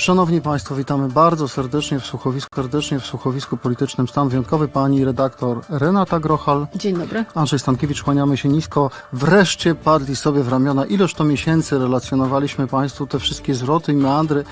Szanowni Państwo, witamy bardzo serdecznie w słuchowisku, serdecznie w słuchowisku politycznym Stan Wyjątkowy. Pani redaktor Renata Grochal, Dzień dobry. Andrzej Stankiewicz, kłaniamy się nisko. Wreszcie padli sobie w ramiona. Ileż to miesięcy relacjonowaliśmy Państwu te wszystkie zwroty i meandry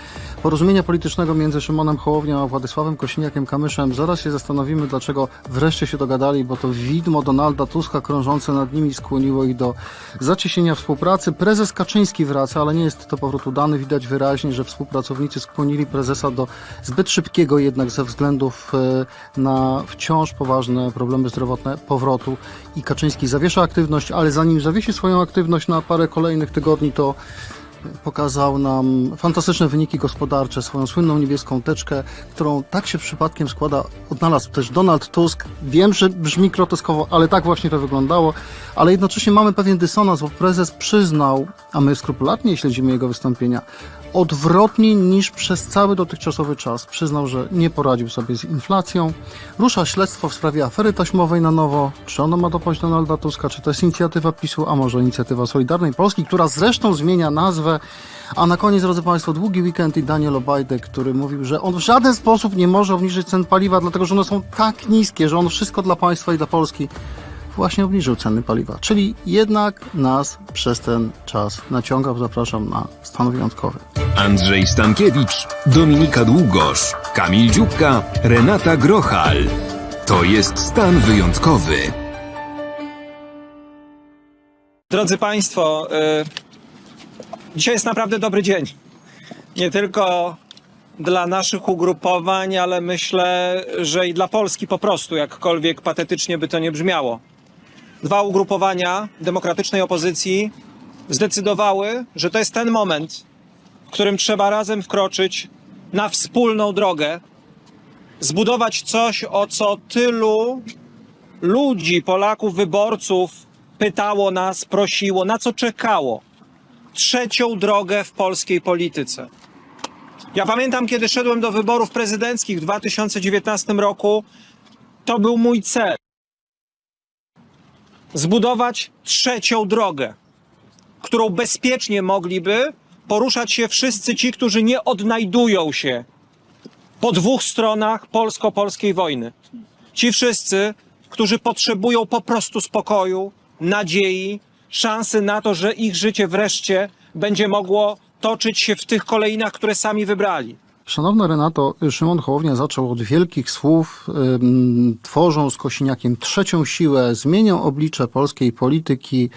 porozumienia politycznego między Szymonem Hołownią a Władysławem Kosiniakiem-Kamyszem. Zaraz się zastanowimy, dlaczego wreszcie się dogadali, bo to widmo Donalda Tuska krążące nad nimi skłoniło ich do zacieśnienia współpracy. Prezes Kaczyński wraca, ale nie jest to powrót udany. Widać wyraźnie, że współpracownicy skłonili prezesa do zbyt szybkiego jednak ze względów e, na wciąż poważne problemy zdrowotne powrotu i Kaczyński zawiesza aktywność, ale zanim zawiesi swoją aktywność na parę kolejnych tygodni, to pokazał nam fantastyczne wyniki gospodarcze, swoją słynną niebieską teczkę, którą tak się przypadkiem składa, odnalazł też Donald Tusk. Wiem, że brzmi groteskowo, ale tak właśnie to wyglądało, ale jednocześnie mamy pewien dysonans, bo prezes przyznał, a my skrupulatnie śledzimy jego wystąpienia, odwrotnie niż przez cały dotychczasowy czas. Przyznał, że nie poradził sobie z inflacją. Rusza śledztwo w sprawie afery taśmowej na nowo. Czy ono ma dopaść Donalda Tuska, czy to jest inicjatywa PiSu, a może inicjatywa Solidarnej Polski, która zresztą zmienia nazwę. A na koniec, drodzy Państwo, długi weekend i Daniel Obajtek, który mówił, że on w żaden sposób nie może obniżyć cen paliwa, dlatego że one są tak niskie, że on wszystko dla państwa i dla Polski właśnie obniżył ceny paliwa. Czyli jednak nas przez ten czas naciągał. Zapraszam na stan wyjątkowy. Andrzej Stankiewicz, Dominika Długosz, Kamil Dziubka, Renata Grochal. To jest stan wyjątkowy. Drodzy Państwo, y, dzisiaj jest naprawdę dobry dzień. Nie tylko dla naszych ugrupowań, ale myślę, że i dla Polski po prostu, jakkolwiek patetycznie by to nie brzmiało. Dwa ugrupowania demokratycznej opozycji zdecydowały, że to jest ten moment, w którym trzeba razem wkroczyć na wspólną drogę, zbudować coś, o co tylu ludzi, Polaków, wyborców pytało nas, prosiło, na co czekało. Trzecią drogę w polskiej polityce. Ja pamiętam, kiedy szedłem do wyborów prezydenckich w 2019 roku, to był mój cel. Zbudować trzecią drogę, którą bezpiecznie mogliby poruszać się wszyscy ci, którzy nie odnajdują się po dwóch stronach polsko-polskiej wojny. Ci wszyscy, którzy potrzebują po prostu spokoju, nadziei, szansy na to, że ich życie wreszcie będzie mogło toczyć się w tych kolejnach, które sami wybrali. Szanowna Renato, Szymon Hołownia zaczął od wielkich słów, tworzą z Kosiniakiem trzecią siłę, zmienią oblicze polskiej polityki.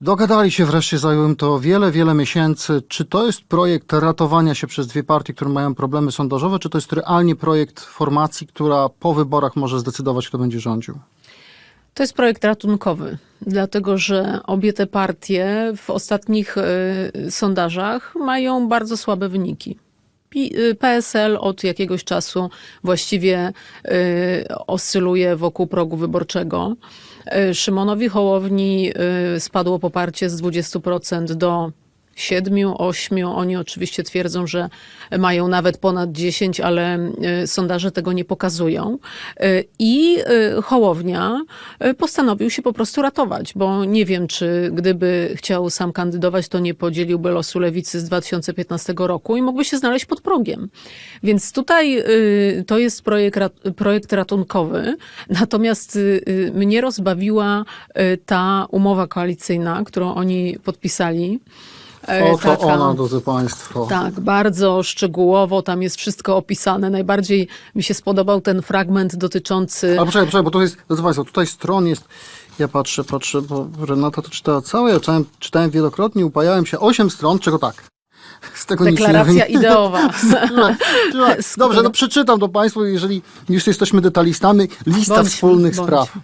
Dogadali się wreszcie, zajęło im to wiele, wiele miesięcy. Czy to jest projekt ratowania się przez dwie partie, które mają problemy sondażowe, czy to jest realnie projekt formacji, która po wyborach może zdecydować, kto będzie rządził? To jest projekt ratunkowy, dlatego że obie te partie w ostatnich y, sondażach mają bardzo słabe wyniki. Pi- y, PSL od jakiegoś czasu właściwie y, oscyluje wokół progu wyborczego. Y, Szymonowi Hołowni spadło poparcie z 20% do 7, 8. Oni oczywiście twierdzą, że mają nawet ponad 10, ale y, sondaże tego nie pokazują. Y, I y, Hołownia postanowił się po prostu ratować, bo nie wiem, czy gdyby chciał sam kandydować, to nie podzieliłby losu lewicy z 2015 roku i mógłby się znaleźć pod progiem. Więc tutaj to jest projekt, projekt ratunkowy. Natomiast mnie rozbawiła ta umowa koalicyjna, którą oni podpisali. Oto taka- ona, drodzy Państwo. tak, bardzo szczegółowo, tam jest wszystko opisane. Najbardziej mi się spodobał ten fragment dotyczący. Ale poczekaj, poczekaj, bo to jest, drodzy Państwo, tutaj stron jest, ja patrzę, patrzę, bo Renata to czytała całe, ja czytałem, czytałem wielokrotnie, upajałem się, osiem stron, czego tak. Z tego nic nie Deklaracja ideowa. Słuchaj, słuchaj, Dobrze, no przeczytam to Państwu, jeżeli już jesteśmy detalistami. Lista Bądźmy, wspólnych bądźmy. spraw.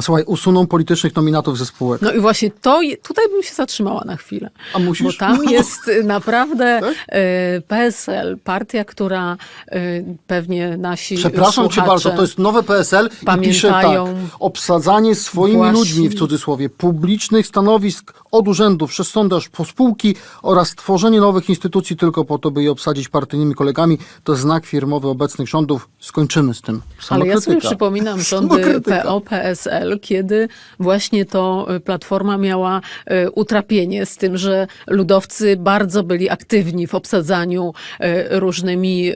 Słuchaj, usuną politycznych nominatów ze spółek. No i właśnie to, tutaj bym się zatrzymała na chwilę. A musisz? Bo tam jest y, naprawdę Tak? e, PSL, partia, która e, pewnie nasi Przepraszam cię bardzo, to jest nowe PSL i pisze tak. pamiętają Obsadzanie swoimi właśnie- ludźmi, w cudzysłowie, publicznych stanowisk od urzędów przez sondaż po spółki oraz tworzenie nowych instytucji tylko po to, by je obsadzić partyjnymi kolegami, to znak firmowy obecnych rządów. Skończymy z tym. Ale ja sobie Samokrytyka. przypominam rządy Samokrytyka. PSL, kiedy właśnie to y, Platforma miała y, utrapienie z tym, że ludowcy bardzo byli aktywni w obsadzaniu y, różnymi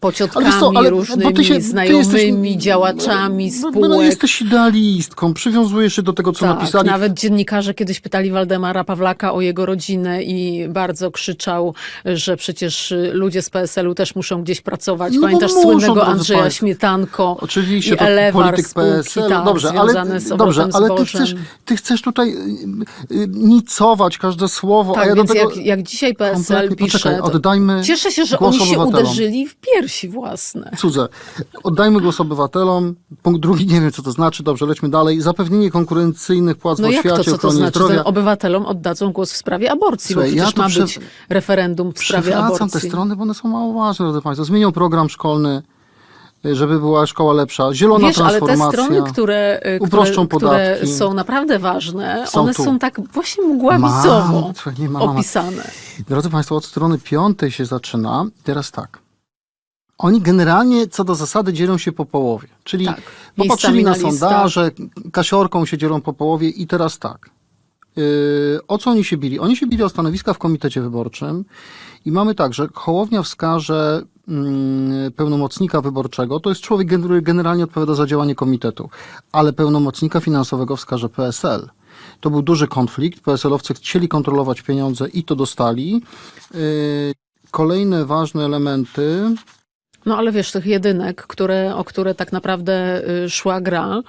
pociotkami, Ale co, ale- różnymi się- znajomymi, jesteś- działaczami No, spółek. no, jesteś idealistką, przywiązujesz się do tego, co Tak, napisali. nawet dziennikarze kiedyś pytali Waldemara Pawlaka o jego rodzinę i bardzo krzyczał, że przecież ludzie z PSL-u też muszą gdzieś pracować. No Pamiętasz muszą, słynnego Andrzeja. Śmietanko Oczywiście, i Elewar polityk spółki, PSL. tak, dobrze, ale, z dobrze, ale ty chcesz, ty chcesz tutaj y, y, nicować każde słowo, a Tak, ja do więc jak, jak dzisiaj PSL pisze, Poczekaj, oddajmy cieszę się, że oni się obywatelom. uderzyli w piersi własne. Cudze. Oddajmy głos obywatelom. Punkt drugi, nie wiem co to znaczy, dobrze, lećmy dalej. Zapewnienie konkurencyjnych płac No w jak oświacie, to, co to znaczy? zdrowia. Obywatelom oddadzą głos w sprawie aborcji, Słuchaj, bo ja przecież tu ma być referendum w sprawie Przywracam te aborcji. strony, bo one są mało ważne, drodzy Państwo. Zmienią program szkolny, żeby była szkoła lepsza. Zielona Wiesz, ale te transformacja. strony, które, y, Uproszczą które, które podatki. są naprawdę ważne, Są one tu. są tak właśnie mgławicowo ma, opisane. Drodzy Państwo, od strony piątej się zaczyna. Teraz tak. Oni generalnie co do zasady dzielą się po połowie. Czyli Tak. popatrzyli na sondaże, kasiorką się dzielą po połowie i teraz tak. Yy, o co oni się bili? Oni się bili o stanowiska w komitecie wyborczym i mamy tak, że Hołownia wskaże mm, pełnomocnika wyborczego, to jest człowiek, który generalnie odpowiada za działanie komitetu, ale pełnomocnika finansowego wskaże PSL. To był duży konflikt. PSL-owcy chcieli kontrolować pieniądze i to dostali. Yy, Kolejne ważne elementy. No ale wiesz, tych jedynek, które, o które tak naprawdę y, szła gra,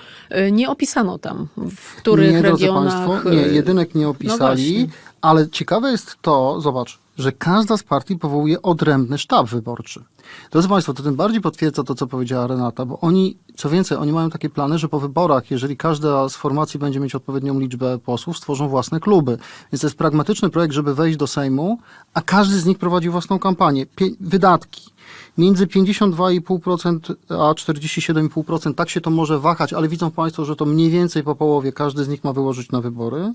y, nie opisano tam, w których nie, regionach. Państwo, nie, y, jedynek nie no opisali, właśnie. ale ciekawe jest to, zobacz, że każda z partii powołuje odrębny sztab wyborczy. Drodzy Państwo, to tym bardziej potwierdza to, co powiedziała Renata, bo oni, co więcej, oni mają takie plany, że po wyborach, jeżeli każda z formacji będzie mieć odpowiednią liczbę posłów, stworzą własne kluby. Więc to jest pragmatyczny projekt, żeby wejść do Sejmu, a każdy z nich prowadzi własną kampanię. Pie- wydatki. Między 52,5% a 47,5%, tak się to może wahać, ale widzą Państwo, że to mniej więcej po połowie każdy z nich ma wyłożyć na wybory.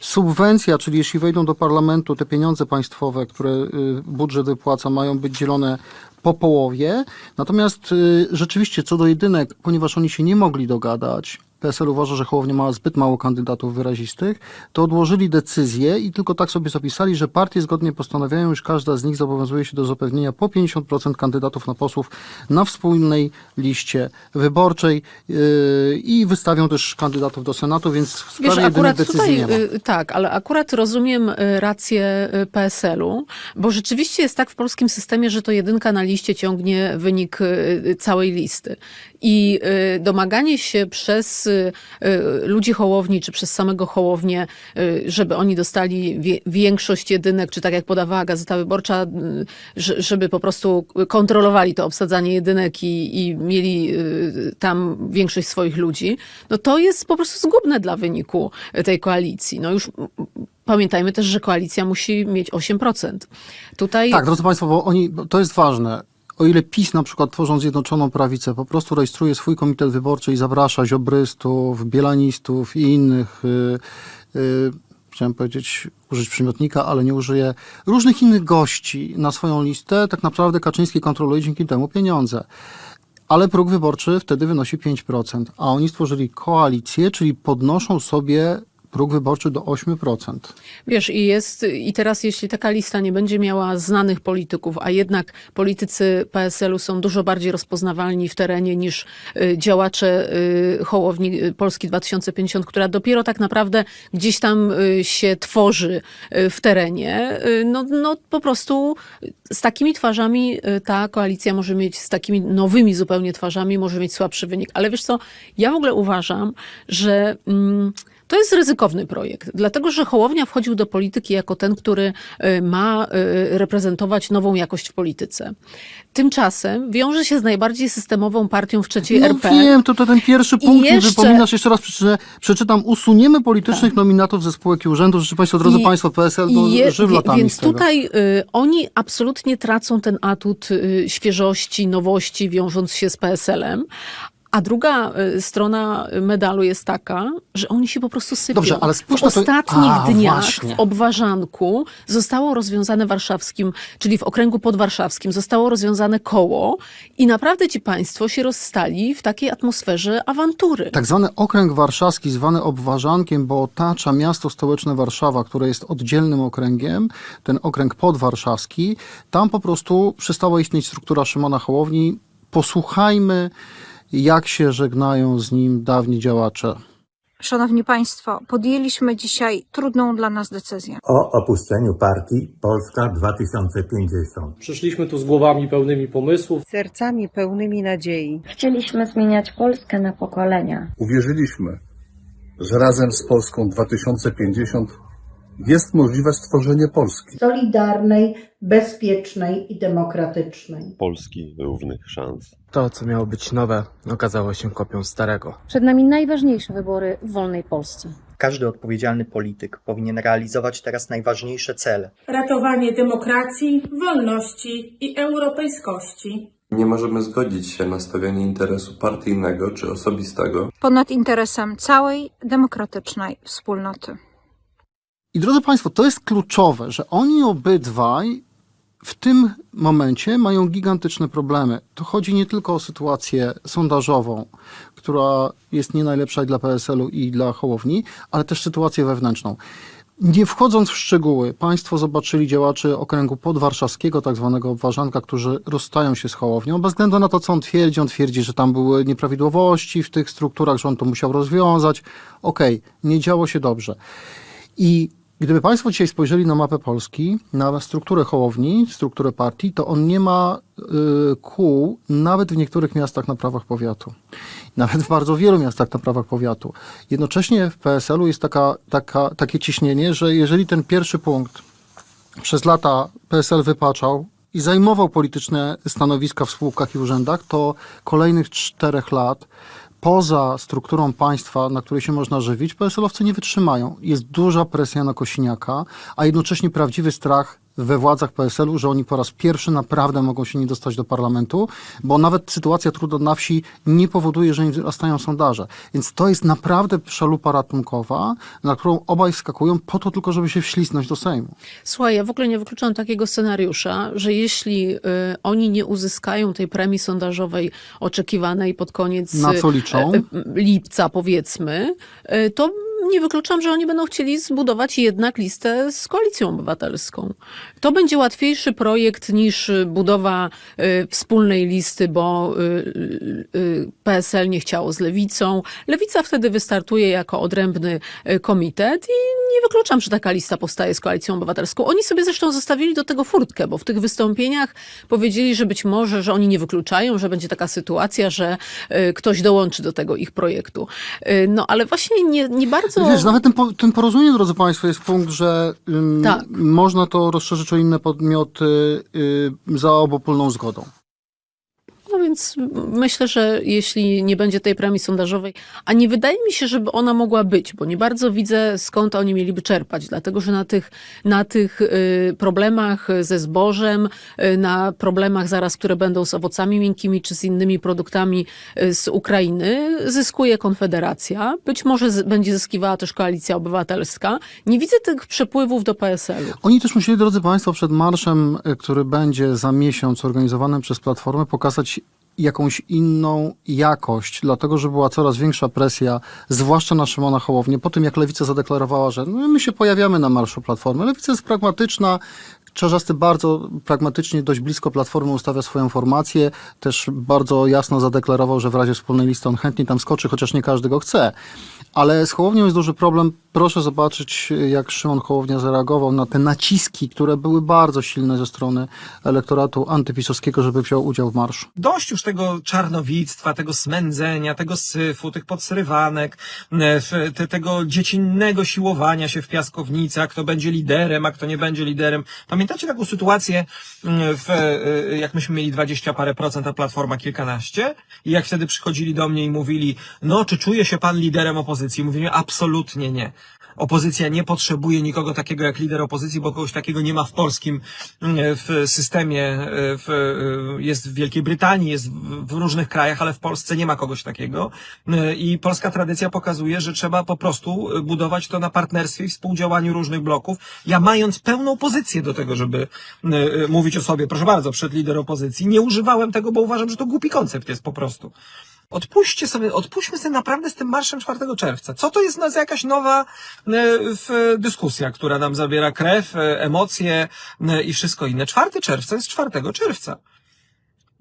Subwencja, czyli jeśli wejdą do parlamentu, te pieniądze państwowe, które y, budżet wypłaca, mają być dzielone po połowie. Natomiast y, rzeczywiście co do jedynek, ponieważ oni się nie mogli dogadać, PSL uważa, że Hołownia ma zbyt mało kandydatów wyrazistych, to odłożyli decyzję i tylko tak sobie zapisali, że partie zgodnie postanawiają, iż każda z nich zobowiązuje się do zapewnienia po 50% kandydatów na posłów na wspólnej liście wyborczej yy, i wystawią też kandydatów do Senatu, więc w sprawie Wiesz, akurat decyzji tutaj, nie ma. y, tak, ale akurat rozumiem y, rację y, PSL-u, bo rzeczywiście jest tak w polskim systemie, że to jedynka na liście ciągnie wynik y, całej listy. I y, domaganie się przez y, y, ludzi Hołowni, czy przez samego Hołownię, żeby oni dostali większość jedynek, czy tak jak podawała Gazeta Wyborcza, że- żeby po prostu kontrolowali to obsadzanie jedynek i, i mieli tam większość swoich ludzi, no to jest po prostu zgubne dla wyniku tej koalicji. No już pamiętajmy też, że koalicja musi mieć 8%. Tutaj Tak, drodzy Państwo, bo oni, to jest ważne. O ile PiS na przykład tworząc Zjednoczoną Prawicę po prostu rejestruje swój komitet wyborczy i zaprasza ziobrystów, bielanistów i innych, y, y, chciałem powiedzieć, użyć przymiotnika, ale nie użyję, różnych innych gości na swoją listę, tak naprawdę Kaczyński kontroluje dzięki temu pieniądze. Ale próg wyborczy wtedy wynosi 5%, a oni stworzyli koalicję, czyli podnoszą sobie próg wyborczy do 8%. Wiesz, i jest, i teraz jeśli taka lista nie będzie miała znanych polityków, a jednak politycy PSL-u są dużo bardziej rozpoznawalni w terenie niż y, działacze y, Hołowni y, Polski 2050, która dopiero tak naprawdę gdzieś tam się tworzy w terenie, no, no po prostu z takimi twarzami ta koalicja może mieć, z takimi nowymi zupełnie twarzami może mieć słabszy wynik. Ale wiesz co, ja w ogóle uważam, że... Mm, to jest ryzykowny projekt, dlatego że Hołownia wchodził do polityki jako ten, który y, ma y, reprezentować nową jakość w polityce. Tymczasem wiąże się z najbardziej systemową partią w trzeciej No RP. wiem, to, to ten pierwszy punkt mi jeszcze- wypominasz, jeszcze raz przeczytam, przeczytam. Usuniemy politycznych nominatów ze spółek i urzędów. Życzę Państwu, drodzy I- Państwo, PSL no, je- żyw latami Więc tutaj y, oni absolutnie tracą ten atut y, świeżości, nowości, wiążąc się z PSL-em. A druga y, strona medalu jest taka, że oni się po prostu sypią. Dobrze, ale w na to- ostatnich A, dniach właśnie. w Obwarzanku zostało rozwiązane warszawskim, czyli w okręgu podwarszawskim, zostało rozwiązane koło i naprawdę ci państwo się rozstali w takiej atmosferze awantury. Tak zwany okręg warszawski, zwany obwarzankiem, bo otacza miasto stołeczne Warszawa, które jest oddzielnym okręgiem, ten okręg podwarszawski, tam po prostu przestała istnieć struktura Szymona Hołowni. Posłuchajmy, jak się żegnają z nim dawni działacze. Szanowni Państwo, podjęliśmy dzisiaj trudną dla nas decyzję. o opuszczeniu partii Polska 2050. Przyszliśmy tu z głowami pełnymi pomysłów. sercami pełnymi nadziei. Chcieliśmy zmieniać Polskę na pokolenia. Uwierzyliśmy, że razem z Polską 2050 jest możliwe stworzenie Polski. solidarnej, bezpiecznej i demokratycznej. Polski równych szans. To, co miało być nowe, okazało się kopią starego. Przed nami najważniejsze wybory w wolnej Polsce. Każdy odpowiedzialny polityk powinien realizować teraz najważniejsze cele. Ratowanie demokracji, wolności i europejskości. Nie możemy zgodzić się na stawianie interesu partyjnego czy osobistego Ponad interesem całej demokratycznej wspólnoty. I drodzy Państwo, to jest kluczowe, że oni obydwaj w tym momencie mają gigantyczne problemy. To chodzi nie tylko o sytuację sondażową, która jest nie najlepsza i dla PSL-u i dla Hołowni, ale też sytuację wewnętrzną. Nie wchodząc w szczegóły, Państwo zobaczyli działaczy okręgu podwarszawskiego, tak zwanego obwarzanka, którzy rozstają się z Hołownią, bez względu na to, co on twierdzi. On twierdzi, że tam były nieprawidłowości w tych strukturach, że on to musiał rozwiązać. Okej, nie działo się dobrze. I gdyby Państwo dzisiaj spojrzeli na mapę Polski, na strukturę Hołowni, strukturę partii, to on nie ma y, kół nawet w niektórych miastach na prawach powiatu. Nawet w bardzo wielu miastach na prawach powiatu. Jednocześnie w PSL-u jest taka, taka, takie ciśnienie, że jeżeli ten pierwszy punkt przez lata PSL wypaczał i zajmował polityczne stanowiska w spółkach i urzędach, to kolejnych czterech lat poza strukturą państwa, na której się można żywić, PSL-owcy nie wytrzymają. Jest duża presja na Kosiniaka, a jednocześnie prawdziwy strach we władzach PSL-u, że oni po raz pierwszy naprawdę mogą się nie dostać do parlamentu, bo nawet sytuacja trudna na wsi nie powoduje, że nie wzrastają sondaże. Więc to jest naprawdę szalupa ratunkowa, na którą obaj skakują po to tylko, żeby się wślisnąć do Sejmu. Słuchaj, ja w ogóle nie wykluczam takiego scenariusza, że jeśli y, oni nie uzyskają tej premii sondażowej oczekiwanej pod koniec Na co liczą? y, y, lipca, powiedzmy, y, to nie wykluczam, że oni będą chcieli zbudować jednak listę z koalicją obywatelską. To będzie łatwiejszy projekt niż budowa y, wspólnej listy, bo y, y, PSL nie chciało z lewicą. Lewica wtedy wystartuje jako odrębny komitet i nie wykluczam, że taka lista powstaje z koalicją obywatelską. Oni sobie zresztą zostawili do tego furtkę, bo w tych wystąpieniach powiedzieli, że być może, że oni nie wykluczają, że będzie taka sytuacja, że ktoś dołączy do tego ich projektu. No ale właśnie nie, nie bardzo. Wiesz, nawet tym, po- tym porozumieniem, drodzy Państwo, jest punkt, że ym, Tak. można to rozszerzyć o inne podmioty y, za obopólną zgodą. Więc myślę, że jeśli nie będzie tej premii sondażowej, a nie wydaje mi się, żeby ona mogła być, bo nie bardzo widzę skąd oni mieliby czerpać, dlatego że na tych, na tych y, problemach ze zbożem, y, na problemach zaraz, które będą z owocami miękkimi czy z innymi produktami y, z Ukrainy, zyskuje Konfederacja. Być może będzie zyskiwała też Koalicja Obywatelska. Nie widzę tych przepływów do PSL-u. Oni też musieli, drodzy Państwo, przed marszem, który będzie za miesiąc organizowanym przez Platformę, pokazać jakąś inną jakość, dlatego że była coraz większa presja, zwłaszcza na Szymona Hołownię, po tym jak Lewica zadeklarowała, że no, my się pojawiamy na marszu Platformy. Lewica jest pragmatyczna, Czarzasty bardzo pragmatycznie, dość blisko Platformy ustawia swoją formację. Też bardzo jasno zadeklarował, że w razie wspólnej listy on chętnie tam skoczy, chociaż nie każdy go chce. Ale z Hołownią jest duży problem. Proszę zobaczyć, jak Szymon Hołownia zareagował na te naciski, które były bardzo silne ze strony elektoratu antypisowskiego, żeby wziął udział w marszu. Dość już tego czarnowictwa, tego smędzenia, tego syfu, tych podsrywanek, e, te, tego dziecinnego siłowania się w piaskownicy, a kto będzie liderem, a kto nie będzie liderem. Pamiętacie taką sytuację, mm, w, e, jak myśmy mieli 20 parę procent, a Platforma kilkanaście? I jak wtedy przychodzili do mnie i mówili, no czy czuje się pan liderem opozycji? Opozycji. Mówimy absolutnie nie. Opozycja nie potrzebuje nikogo takiego jak lider opozycji, bo kogoś takiego nie ma w polskim mm, w systemie, w, e, jest w Wielkiej Brytanii, jest w, różnych krajach, ale w Polsce nie ma kogoś takiego. E, I polska tradycja pokazuje, że trzeba po prostu e, budować to na partnerstwie i współdziałaniu różnych bloków. Ja mając pełną pozycję do tego, żeby mówić o sobie, proszę bardzo, przed lider opozycji, nie używałem tego, bo uważam, że to głupi koncept jest po prostu. Odpuśćcie sobie, odpuśćmy sobie naprawdę z tym marszem 4 czerwca. Co to jest za jakaś nowa e, dyskusja, która nam zabiera krew, e, emocje e, i wszystko inne. 4 czerwca jest 4 czerwca.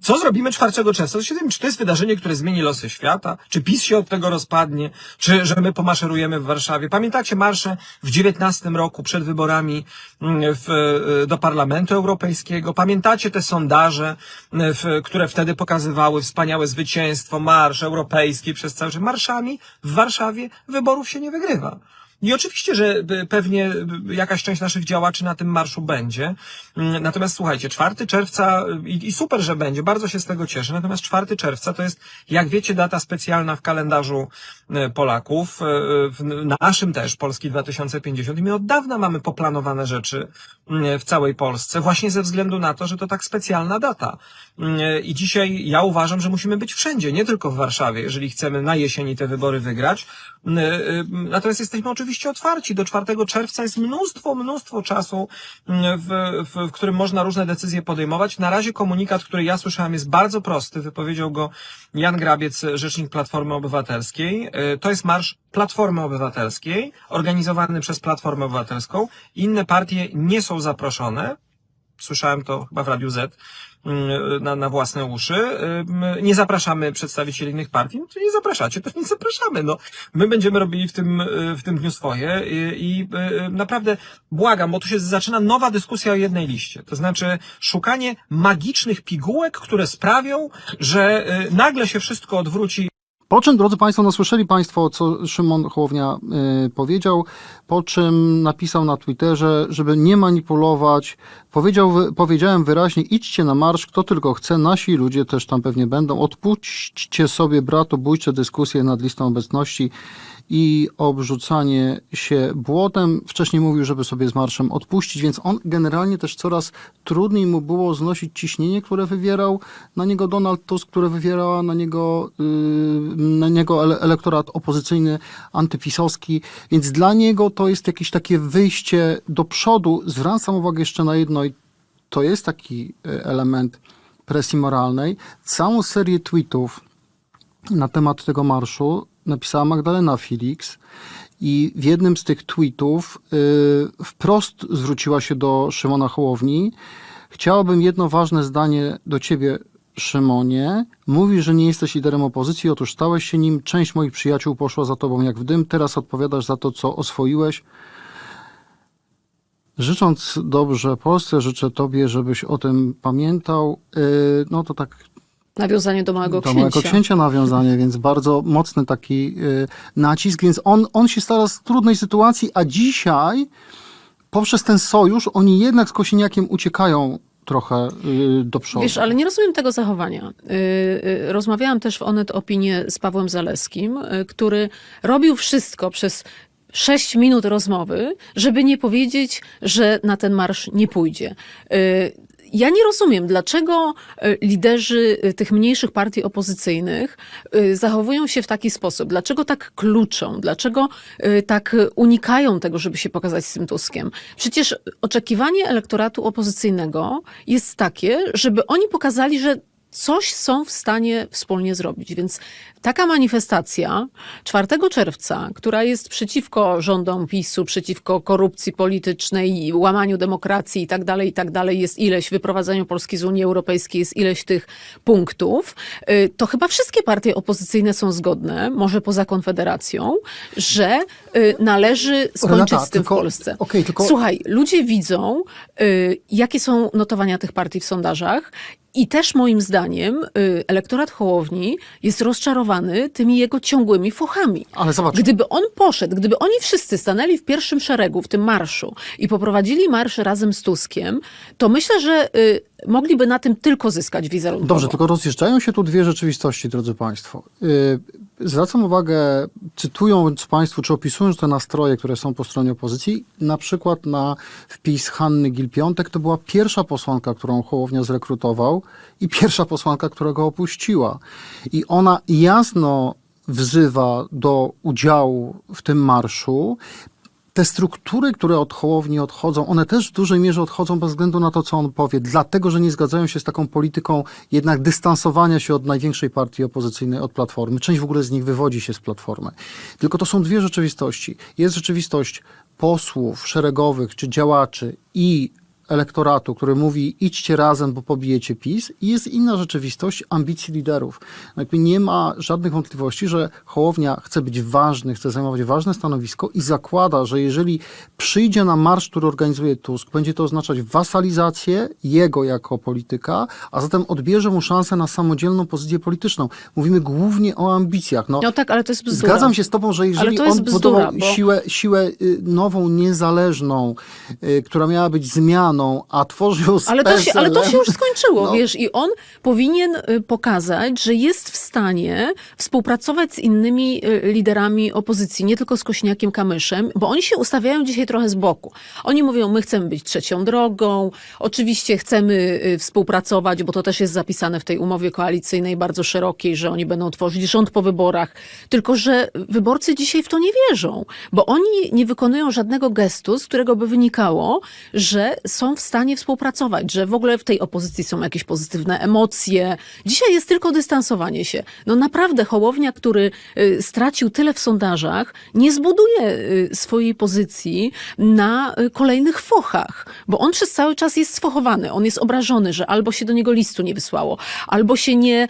Co zrobimy 4 czerwca? Czy to jest wydarzenie, które zmieni losy świata? Czy PiS się od tego rozpadnie? Czy że my pomaszerujemy w Warszawie? Pamiętacie marsze w 19 roku przed wyborami mm, w, e, do Parlamentu Europejskiego? Pamiętacie te sondaże, m, w, które wtedy pokazywały wspaniałe zwycięstwo, marsz europejski przez cały czas? Marszami w Warszawie wyborów się nie wygrywa. I oczywiście, że y, pewnie y, jakaś część naszych działaczy na tym marszu będzie. Mm, Natomiast słuchajcie, 4 czerwca y, i, super, że będzie, bardzo się z tego cieszę. Natomiast 4 czerwca to jest, jak wiecie, data specjalna w kalendarzu Polaków, w naszym też, Polski 2050. I my od dawna mamy poplanowane rzeczy y, w całej Polsce, właśnie ze względu na to, że to tak specjalna data. Y, I dzisiaj ja uważam, że musimy być wszędzie, nie tylko w Warszawie, jeżeli chcemy na jesieni te wybory wygrać. Natomiast jesteśmy oczywiście otwarci. Do 4 czerwca jest mnóstwo, mnóstwo czasu, y, w, w, w którym można różne decyzje podejmować. Na razie komunikat, który ja słyszałem, jest bardzo prosty. Wypowiedział go Jan Grabiec, rzecznik Platformy Obywatelskiej. Y, To jest marsz Platformy Obywatelskiej, organizowany przez Platformę Obywatelską. Inne partie nie są zaproszone. Słyszałem to chyba w Radiu Z mm, na, na własne uszy. Nie zapraszamy przedstawicieli innych partii. No to nie zapraszacie, to nie zapraszamy. No, my będziemy robili w tym, y, w tym dniu swoje i, i y, naprawdę błagam, bo tu się zaczyna nowa dyskusja o jednej liście. To znaczy szukanie magicznych pigułek, które sprawią, że y, nagle się wszystko odwróci Po czym, drodzy Państwo, no słyszeli Państwo, co Szymon Hołownia y, powiedział, po czym napisał na Twitterze, żeby nie manipulować. Powiedział, powiedziałem wyraźnie, idźcie na marsz, kto tylko chce, nasi ludzie też tam pewnie będą. Odpuśćcie sobie bratobójcze dyskusje nad listą obecności i obrzucanie się błotem. Wcześniej mówił, żeby sobie z marszem odpuścić, więc on generalnie też coraz trudniej mu było znosić ciśnienie, które wywierał na niego Donald Tusk, które wywierała na niego, yy, na niego ele- elektorat opozycyjny, antypisowski, więc dla niego to jest jakieś takie wyjście do przodu. Zwracam uwagę jeszcze na jedno i to jest taki y, element presji moralnej. Całą serię tweetów na temat tego marszu napisała Magdalena Felix i w jednym z tych tweetów y, wprost zwróciła się do Szymona Hołowni. Chciałabym jedno ważne zdanie do ciebie, Szymonie. Mówi, że nie jesteś liderem opozycji, otóż stałeś się nim. Część moich przyjaciół poszła za tobą jak w dym. Teraz odpowiadasz za to, co oswoiłeś. Życząc dobrze Polsce, życzę tobie, żebyś o tym pamiętał. Y, no to tak Nawiązanie do małego do księcia. małego księcia nawiązanie, więc bardzo mocny taki y, nacisk, więc on, on się stara z trudnej sytuacji, a dzisiaj poprzez ten sojusz oni jednak z Kosiniakiem uciekają trochę y, do przodu. Wiesz, ale nie rozumiem tego zachowania. Y, Rozmawiałam też w Onet Opinię z Pawłem Zaleskim, który robił wszystko przez sześć minut rozmowy, żeby nie powiedzieć, że na ten marsz nie pójdzie. Ja nie rozumiem, dlaczego y, liderzy y, tych mniejszych partii opozycyjnych y, zachowują się w taki sposób. Dlaczego tak kluczą? Dlaczego tak unikają tego, żeby się pokazać z tym Tuskiem? Przecież oczekiwanie elektoratu opozycyjnego jest takie, żeby oni pokazali, że coś są w stanie wspólnie zrobić. Więc taka manifestacja 4 czerwca, która jest przeciwko rządom PiSu, przeciwko korupcji politycznej, łamaniu demokracji i tak dalej, i tak dalej, jest ileś, wyprowadzaniu Polski z Unii Europejskiej jest ileś tych punktów, y, to chyba wszystkie partie opozycyjne są zgodne, może poza Konfederacją, że y, należy skończyć Renata, z tym tylko- w Polsce. okej, tylko- Słuchaj, ludzie widzą, y, jakie są notowania tych partii w sondażach i też moim zdaniem y, elektorat Hołowni jest rozczarowany tymi jego ciągłymi fochami. Ale zobacz, Gdyby on poszedł, gdyby oni wszyscy stanęli w pierwszym szeregu w tym marszu i poprowadzili marsz razem z Tuskiem, to myślę, że y, mogliby na tym tylko zyskać wizerunkowo. Dobrze, tylko rozjeżdżają się tu dwie rzeczywistości, drodzy Państwo. Yy, Zwracam uwagę, cytując Państwu, czy opisując te nastroje, które są po stronie opozycji, na przykład na wpis Hanny Gil-Piątek, to była pierwsza posłanka, którą Hołownia zrekrutował i pierwsza posłanka, która go opuściła. I ona jasno wzywa do udziału w tym marszu. Te struktury, które od Hołowni odchodzą, one też w dużej mierze odchodzą bez względu na to, co on powie, dlatego, że nie zgadzają się z taką polityką jednak dystansowania się od największej partii opozycyjnej, od Platformy. Część w ogóle z nich wywodzi się z Platformy. Tylko to są dwie rzeczywistości. Jest rzeczywistość posłów szeregowych czy działaczy i elektoratu, który mówi idźcie razem, bo pobijecie PiS i jest inna rzeczywistość ambicji liderów. Jakby nie ma żadnych wątpliwości, że Hołownia chce być ważny, chce zajmować ważne stanowisko i zakłada, że jeżeli przyjdzie na marsz, który organizuje Tusk, będzie to oznaczać wasalizację jego jako polityka, a zatem odbierze mu szansę na samodzielną pozycję polityczną. Mówimy głównie o ambicjach. No, No tak, ale to jest bzdura. Zgadzam się z tobą, że jeżeli on bzdura, budował bo- siłę, siłę y, nową, niezależną, y, która miała być zmianą, a tworzył z Ale to, się, ale to się już skończyło, No. wiesz, i on powinien y, pokazać, że jest w stanie współpracować z innymi y, liderami opozycji, nie tylko z Kośniakiem Kamyszem, bo oni się ustawiają dzisiaj trochę z boku. Oni mówią, my chcemy być trzecią drogą, oczywiście chcemy y, współpracować, bo to też jest zapisane w tej umowie koalicyjnej bardzo szerokiej, że oni będą tworzyć rząd po wyborach, tylko że wyborcy dzisiaj w to nie wierzą, bo oni nie wykonują żadnego gestu, z którego by wynikało, że są w stanie współpracować, że w ogóle w tej opozycji są jakieś pozytywne emocje. Dzisiaj jest tylko dystansowanie się. No naprawdę Hołownia, który y, stracił tyle w sondażach, nie zbuduje y, swojej pozycji na y, kolejnych fochach, bo on przez cały czas jest sfochowany. On jest obrażony, że albo się do niego listu nie wysłało, albo się nie,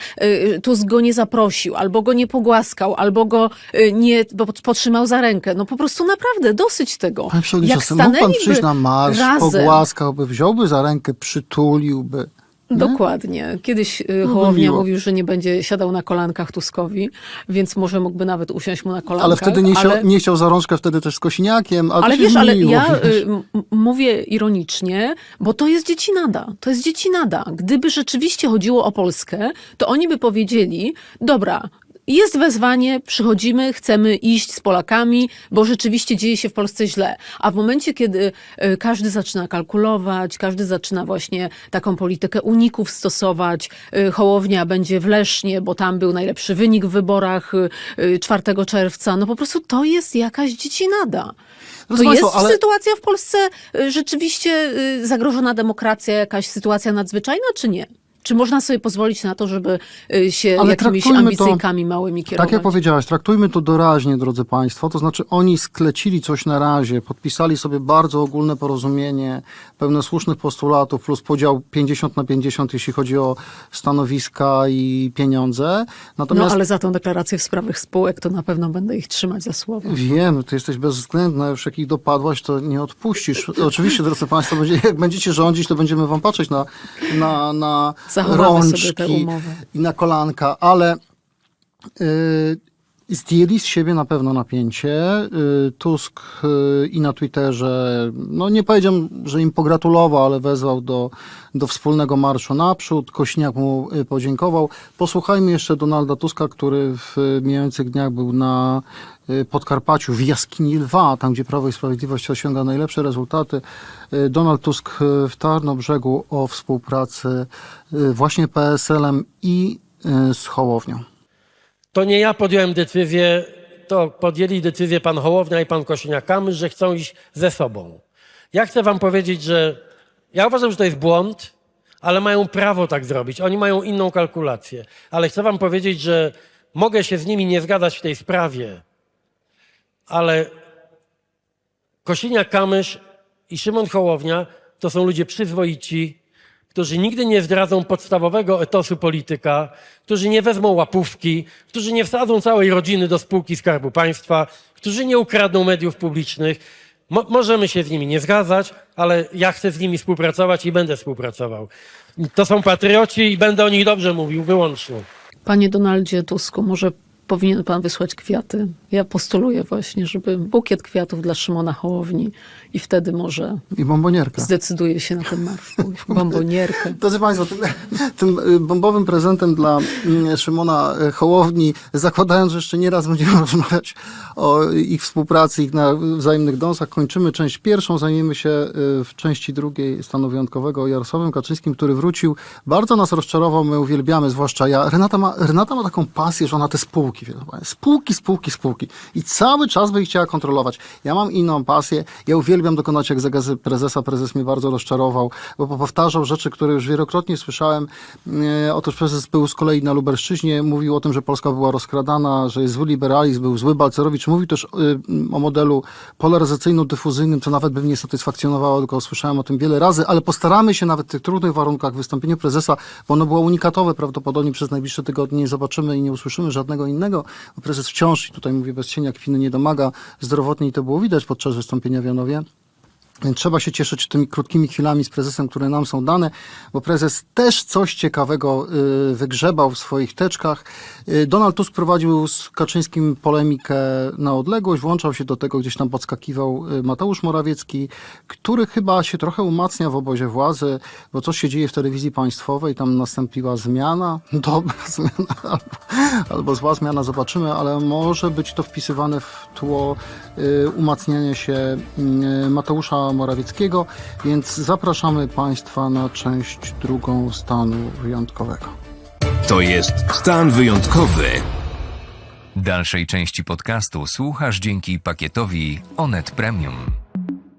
Tusk go nie zaprosił, albo go nie pogłaskał, albo go nie potrzymał za rękę. No po prostu naprawdę dosyć tego. Panie przewodniczący, mógł pan przyjść na marsz, razem, pogłaskałby, wziąłby za rękę, przytuliłby. nie? Dokładnie. Kiedyś y, Byłoby Hołownia mówił, że nie będzie siadał na kolankach Tuskowi, więc może mógłby nawet usiąść mu na kolankach. Ale wtedy nie, chciał, ale- nie chciał za rączkę wtedy też z Kosiniakiem, ale, Ale wiesz, ale ja wiesz. y, m- mówię ironicznie, bo to jest dziecinada. To jest dziecinada. Gdyby rzeczywiście chodziło o Polskę, to oni by powiedzieli, dobra, jest wezwanie, przychodzimy, chcemy iść z Polakami, bo rzeczywiście dzieje się w Polsce źle. A w momencie, kiedy y, każdy zaczyna kalkulować, każdy zaczyna właśnie taką politykę uników stosować, y, Hołownia będzie w Lesznie, bo tam był najlepszy wynik w wyborach y, y, 4 czerwca, no po prostu to jest jakaś dziecinada. Drodzy To państwo, jest ale- sytuacja w Polsce rzeczywiście zagrożona demokracja, jakaś sytuacja nadzwyczajna, czy nie? Czy można sobie pozwolić na to, żeby y, się Ale jakimiś traktujmy to- ambicyjkami małymi kierować? Tak jak powiedziałaś, traktujmy to doraźnie, drodzy Państwo. To znaczy, oni sklecili coś na razie, podpisali sobie bardzo ogólne porozumienie, pełne słusznych postulatów, plus podział 50 na 50, jeśli chodzi o stanowiska i pieniądze. No Natomiast ale za tą deklarację w sprawach spółek to na pewno będę ich trzymać za słowo. Wiem, ty jesteś bezwzględna, już jak ich dopadłaś, to nie odpuścisz. Oczywiście, drodzy Państwo, jak będziecie rządzić, to będziemy Wam patrzeć na, na, na rączki i na kolanka, ale y, zdjęli z siebie na pewno napięcie. Y, Tusk y, i na Twitterze, no nie powiedziałem, że im pogratulował, ale wezwał do, do wspólnego marszu naprzód. Kośniak mu y, podziękował. Posłuchajmy jeszcze Donalda Tuska, który w mijających dniach był na Podkarpaciu, w jaskini Lwa, tam gdzie Prawo i Sprawiedliwość osiąga najlepsze rezultaty. Y, Donald Tusk y, w Tarnobrzegu o współpracy y, właśnie PSL-em i y, z Hołownią. To nie ja podjąłem decyzję, to podjęli decyzję pan Hołownia i pan Kosiniak-Kamysz, że chcą iść ze sobą. Ja chcę wam powiedzieć, że ja uważam, że to jest błąd, ale mają prawo tak zrobić. Oni mają inną kalkulację. Ale chcę wam powiedzieć, że mogę się z nimi nie zgadzać w tej sprawie, ale Kosiniak-Kamysz i Szymon Hołownia to są ludzie przyzwoici, którzy nigdy nie zdradzą podstawowego etosu polityka, którzy nie wezmą łapówki, którzy nie wsadzą całej rodziny do spółki Skarbu Państwa, którzy nie ukradną mediów publicznych. Mo- możemy się z nimi nie zgadzać, ale ja chcę z nimi współpracować i będę współpracował. To są patrioci i będę o nich dobrze mówił wyłącznie. Panie Donaldzie Tusku, może powinien pan wysłać kwiaty. Ja postuluję właśnie, żeby bukiet kwiatów dla Szymona Hołowni i wtedy może I bombonierka. zdecyduje się na ten marsz. Bombonierkę. Drodzy Państwo, tym, tym y, bombowym prezentem dla mm, Szymona y, Hołowni, zakładając, że jeszcze nie raz będziemy rozmawiać o ich współpracy, ich na wzajemnych dąsach, kończymy część pierwszą, zajmiemy się y, w części drugiej stanu wyjątkowego o Jarosławem Kaczyńskim, który wrócił. Bardzo nas rozczarował, my uwielbiamy, zwłaszcza ja. Renata ma, Renata ma taką pasję, że ona te spółki, pan, spółki, spółki, spółki. I cały czas by ich chciała kontrolować. Ja mam inną pasję, ja uwielbiam dokonać egzegezy prezesa, prezes mnie bardzo rozczarował, bo powtarzał rzeczy, które już wielokrotnie słyszałem. E, Otóż prezes był z kolei na Lubelszczyźnie, mówił o tym, że Polska była rozkradana, że jest zły liberalizm, był zły Balcerowicz. Mówił też y, o modelu polaryzacyjno-dyfuzyjnym, co nawet by mnie satysfakcjonowało, tylko słyszałem o tym wiele razy, ale postaramy się nawet w tych trudnych warunkach wystąpienie prezesa, bo ono było unikatowe, prawdopodobnie przez najbliższe tygodnie. Nie zobaczymy i nie usłyszymy żadnego innego, bo prezes wciąż, i tutaj mówię bez cienia kwiny, nie domaga zdrowotnie i to było widać podczas wystąpienia w Janowie. Trzeba się cieszyć tymi krótkimi chwilami z prezesem, które nam są dane, bo prezes też coś ciekawego y, wygrzebał w swoich teczkach. Y, Donald Tusk prowadził z Kaczyńskim polemikę na odległość, włączał się do tego, gdzieś tam podskakiwał y, Mateusz Morawiecki, który chyba się trochę umacnia w obozie władzy, bo coś się dzieje w telewizji państwowej, tam nastąpiła zmiana, dobra zmiana albo, albo zła zmiana, zobaczymy, ale może być to wpisywane w tło umacniania się y, Morawieckiego, więc zapraszamy Państwa na część drugą stanu wyjątkowego. To jest stan wyjątkowy. Dalszej części podcastu słuchasz dzięki pakietowi Onet Premium.